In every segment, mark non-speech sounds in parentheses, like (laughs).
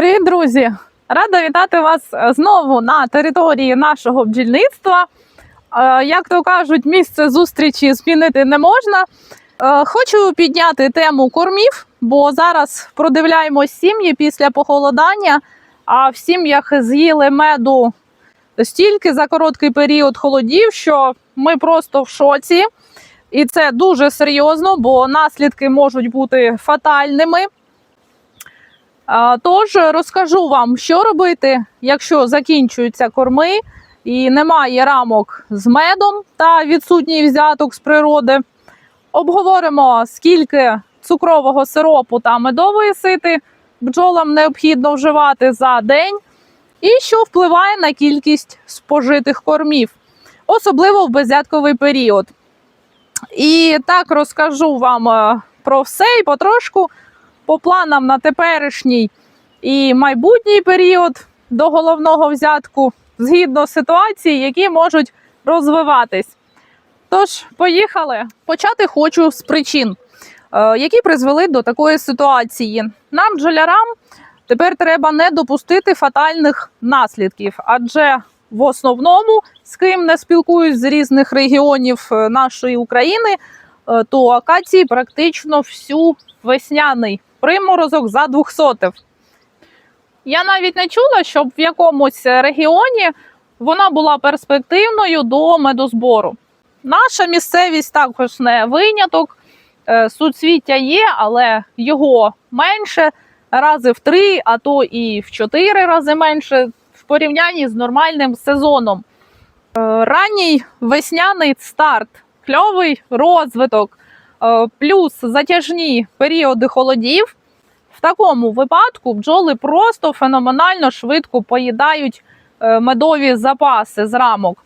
Привіт, друзі! Рада вітати вас е, знову на території нашого бджільництва. Е, Як то кажуть, місце зустрічі змінити не можна. Е, Хочу підняти тему кормів, бо зараз продивляємось сім'ї після похолодання, а в сім'ях з'їли меду стільки за короткий період холодів, що ми просто в шоці. І це дуже серйозно, бо наслідки можуть бути фатальними. Тож розкажу вам, що робити, якщо закінчуються корми і немає рамок з медом та відсутній взяток з природи. Обговоримо, скільки цукрового сиропу та медової сити бджолам необхідно вживати за день, і що впливає на кількість спожитих кормів, особливо в беззятковий період. І так розкажу вам е, про все і потрошку по планам на теперішній і майбутній період до головного взятку згідно ситуації, які можуть розвиватись. Тож, поїхали. Почати хочу з причин, е, які призвели до такої ситуації. Нам, бджолярам, тепер треба не допустити фатальних наслідків, адже в основному, з ким не спілкуюсь з різних регіонів е, нашої України, е, то акації практично всю весняний приморозок за двохсотив. Я навіть не чула, щоб в якомусь регіоні вона була перспективною до медозбору. Наша місцевість також не виняток. Е, Суцвіття є, але його менше рази в три, а то і в чотири рази менше в порівнянні з нормальним сезоном. Е, Ранній весняний старт, кльовий розвиток, плюс затяжні періоди холодів. В такому випадку бджоли просто феноменально швидко поїдають е, медові запаси з рамок,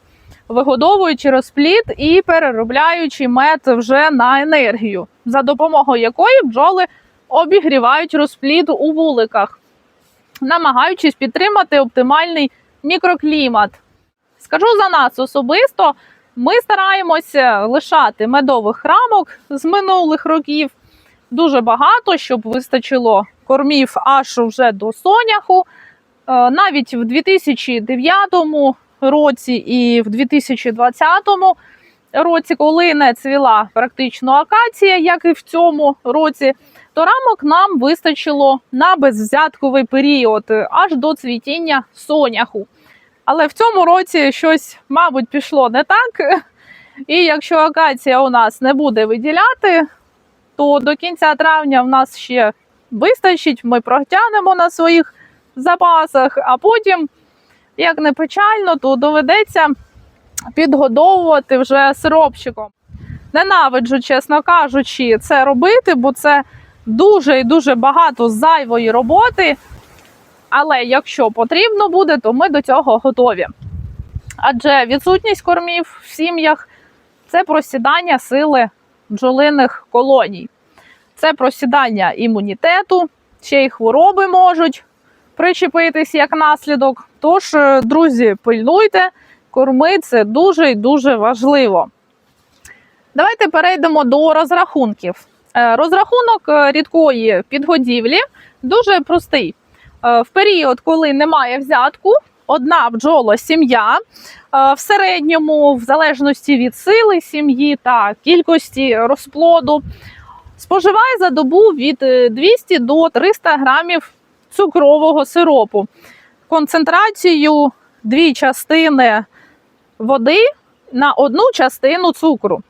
вигодовуючи розплід і переробляючи мед вже на енергію, за допомогою якої бджоли обігрівають розплід у вуликах, намагаючись підтримати оптимальний мікроклімат. Скажу за нас особисто, ми стараємося лишати медових рамок з минулих років дуже багато, щоб вистачило кормів аж вже до соняху. Е, Навіть в 2009 році і в 2020 році, коли не цвіла практично акація, як і в цьому році, то рамок нам вистачило на безвзятковий період аж до цвітіння соняху. Але в цьому році щось, мабуть, пішло не так. (laughs) І якщо акація у нас не буде виділяти, то до кінця травня в нас ще вистачить, ми протягнемо на своїх запасах, а потім, як не печально, то доведеться підгодовувати вже сиропчиком. Ненавиджу, чесно кажучи, це робити, бо це дуже і дуже багато зайвої роботи. Але якщо потрібно буде, то ми до цього готові. Адже відсутність кормів в сім'ях це просідання сили бджолиних колоній. Це просідання імунітету, ще й хвороби можуть причепитись як наслідок. Тож, е, друзі, пильнуйте, корми це дуже і дуже важливо. Давайте перейдемо до розрахунків. Е, Розрахунок е, рідкої підгодівлі дуже простий. Е, В період, коли немає взятку, одна бджола сім'я е, в середньому, в залежності від сили сім'ї та кількості розплоду, споживає за добу від е, 200 до 300 грамів цукрового сиропу. Концентрацію дві частини води на одну частину цукру.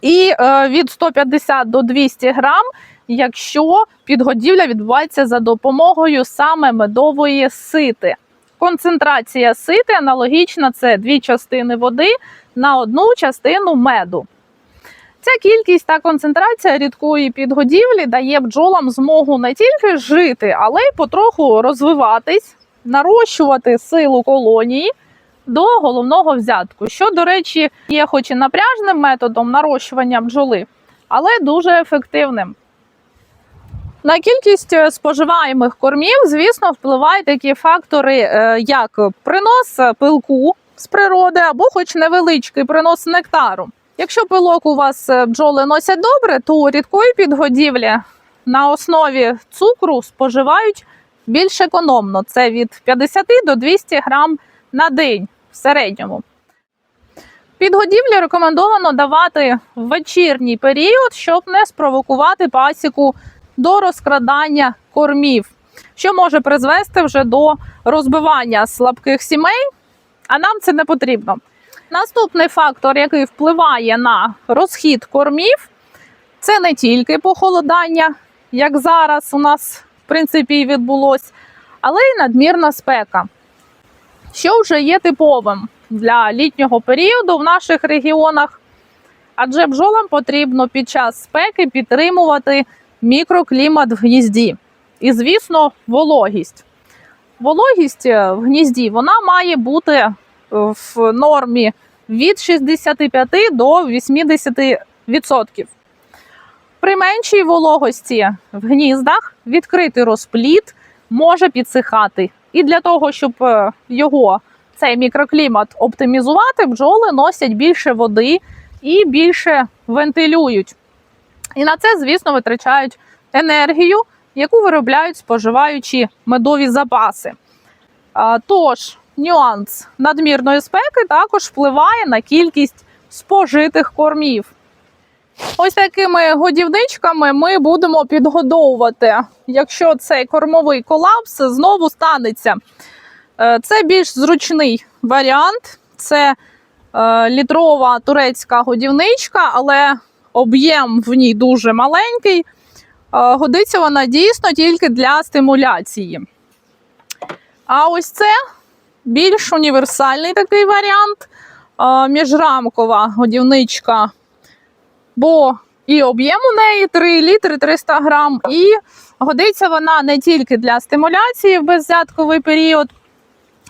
І е, від 150 до 200 грам, якщо підгодівля відбувається за допомогою саме медової сити. Концентрація сити аналогічна це дві частини води на одну частину меду. Ця кількість та концентрація рідкої підгодівлі дає бджолам змогу не тільки жити, але й потроху розвиватись, нарощувати силу колонії до головного взятку, що, до речі, є хоч і напряжним методом нарощування бджоли, але дуже ефективним. На кількість е, споживаємих кормів, звісно, впливають такі фактори, е, як принос пилку з природи або хоч невеличкий принос нектару. Якщо пилок у вас е, бджоли носять добре, то рідкої підгодівлі на основі цукру споживають більш економно. Це від 50 до 200 грам на день в середньому. Підгодівлі рекомендовано давати в вечірній період, щоб не спровокувати пасіку до розкрадання кормів, що може призвести вже до розбивання слабких сімей, а нам це не потрібно. Наступний фактор, який впливає на розхід кормів, це не тільки похолодання, як зараз у нас в принципі і відбулось, але й надмірна спека, що вже є типовим для літнього періоду в наших регіонах. Адже бджолам потрібно під час спеки підтримувати мікроклімат в гнізді. І, звісно, вологість. Вологість е, в гнізді вона має бути е, в нормі від 65 до 80%. При меншій вологості в гніздах відкритий розплід може підсихати. І для того, щоб е, його цей мікроклімат оптимізувати, бджоли носять більше води і більше вентилюють. І на це, звісно, витрачають енергію, яку виробляють споживаючи медові запаси. Тож, нюанс надмірної спеки також впливає на кількість спожитих кормів. Ось такими годівничками ми будемо підгодовувати, якщо цей кормовий колапс знову станеться. Е, Це більш зручний варіант. Це е, літрова турецька годівничка, але об'єм в ній дуже маленький. Е, Годиться вона дійсно тільки для стимуляції. А ось це більш універсальний такий варіант. е, Міжрамкова годівничка, бо і об'єм у неї 3 літри 300 грам, і годиться вона не тільки для стимуляції в беззятковий період,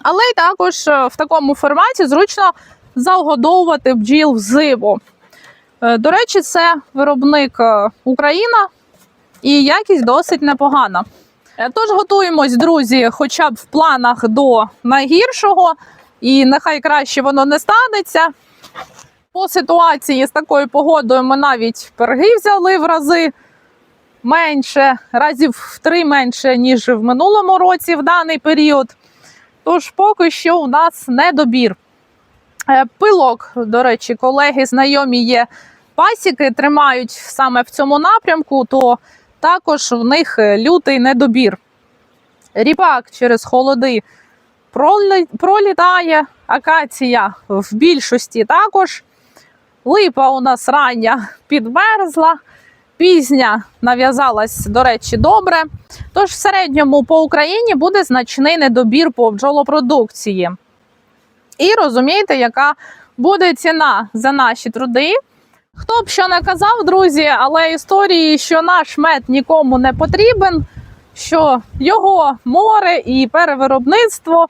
але й також е, в такому форматі зручно загодовувати бджіл взиму. Е, До речі, це виробник е, Україна і якість досить непогана. Е, Тож готуємось, друзі, хоча б в планах до найгіршого, і нехай краще воно не станеться. По ситуації з такою погодою ми навіть перги взяли в рази менше, разів в три менше, ніж в минулому році в даний період. Тож поки що у нас недобір. Пилок, до речі, колеги, знайомі є пасіки, тримають саме в цьому напрямку, то також в них е, лютий недобір. Ріпак через холоди пролітає, акація в більшості також. Липа у нас рання підмерзла, пізня нав'язалась, до речі, добре. Тож в середньому по Україні буде значний недобір по бджолопродукції. І розумієте, яка буде ціна за наші труди. Хто б що не казав, друзі, але історії, що наш мед нікому не потрібен, що його море і перевиробництво.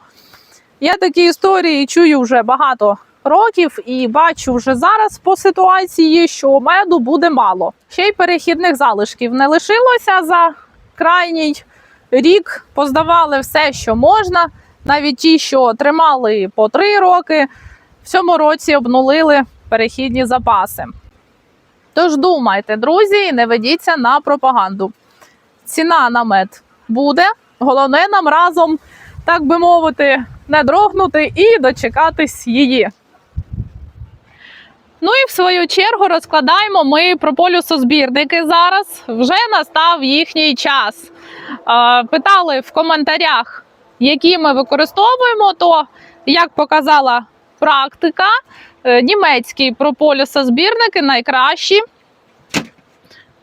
Я такі історії чую вже багато років і бачу вже зараз по ситуації, що меду буде мало. Ще й перехідних залишків не лишилося за крайній рік. Поздавали все, що можна. Навіть ті, що тримали по три роки, в цьому році обнулили перехідні запаси. Тож думайте, друзі, не ведіться на пропаганду. Ціна на мед буде. Головне нам разом, так би мовити, не дрогнути і дочекатись її. Ну і в свою чергу розкладаємо ми прополюсозбірники зараз. Вже настав їхній час. Питали в коментарях, які ми використовуємо, то як показала практика, е, німецькі прополюсозбірники найкращі.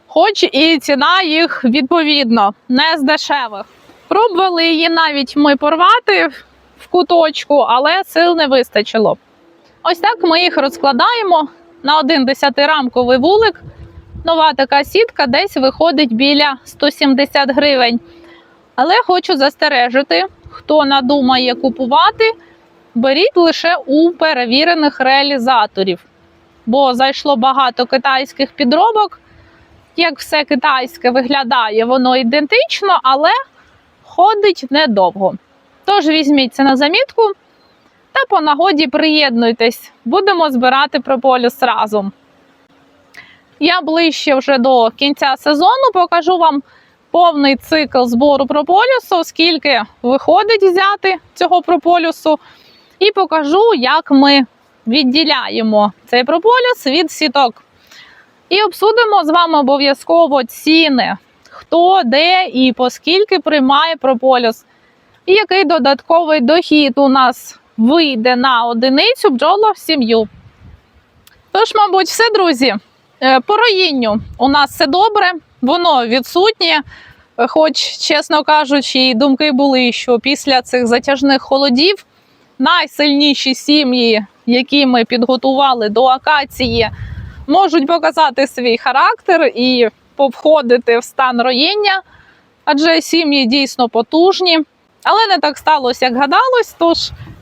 Хоч і ціна їх відповідно не з дешевих. Пробували її навіть ми порвати в куточку, але сил не вистачило. Ось так ми їх розкладаємо на один десятирамковий вулик. Нова така сітка десь виходить біля 170 гривень. Але хочу застережити, хто надумає купувати, беріть лише у перевірених реалізаторів. Бо зайшло багато китайських підробок. Як все китайське виглядає, воно ідентично, але ходить недовго. Тож візьміть це на замітку та по нагоді приєднуйтесь, будемо збирати прополіс разом. Я ближче вже до кінця сезону покажу вам повний цикл збору прополісу, скільки виходить взяти цього прополісу, і покажу, як ми відділяємо цей прополіс від сіток. І обсудимо з вами обов'язково ціни, хто, де і по скільки приймає прополіс, і який додатковий дохід у нас вийде на одиницю бджола в сім'ю. Тож, мабуть, все, друзі. Е, По роїнню у нас все добре, воно відсутнє. Хоч, чесно кажучи, думки були, що після цих затяжних холодів найсильніші сім'ї, які ми підготували до акації, можуть показати свій характер і повходити в стан роїння, адже сім'ї дійсно потужні. Але не так сталося, як гадалось. Тож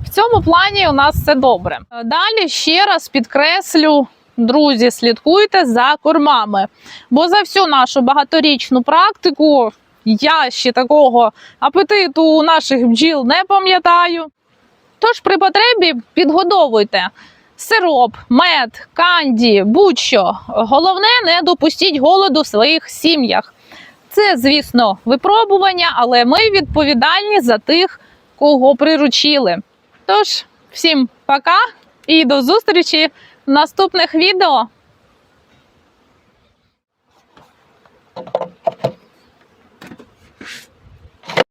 в цьому плані у нас все добре. Далі ще раз підкреслю, друзі, слідкуйте за кормами. Бо за всю нашу багаторічну практику я ще такого апетиту у наших бджіл не пам'ятаю. Тож при потребі підгодовуйте сироп, мед, канді, будь-що. Головне, не допустіть голоду в своїх сім'ях. Це, звісно, випробування, але ми відповідальні за тих, кого приручили. Тож, всім пока і до зустрічі в наступних відео.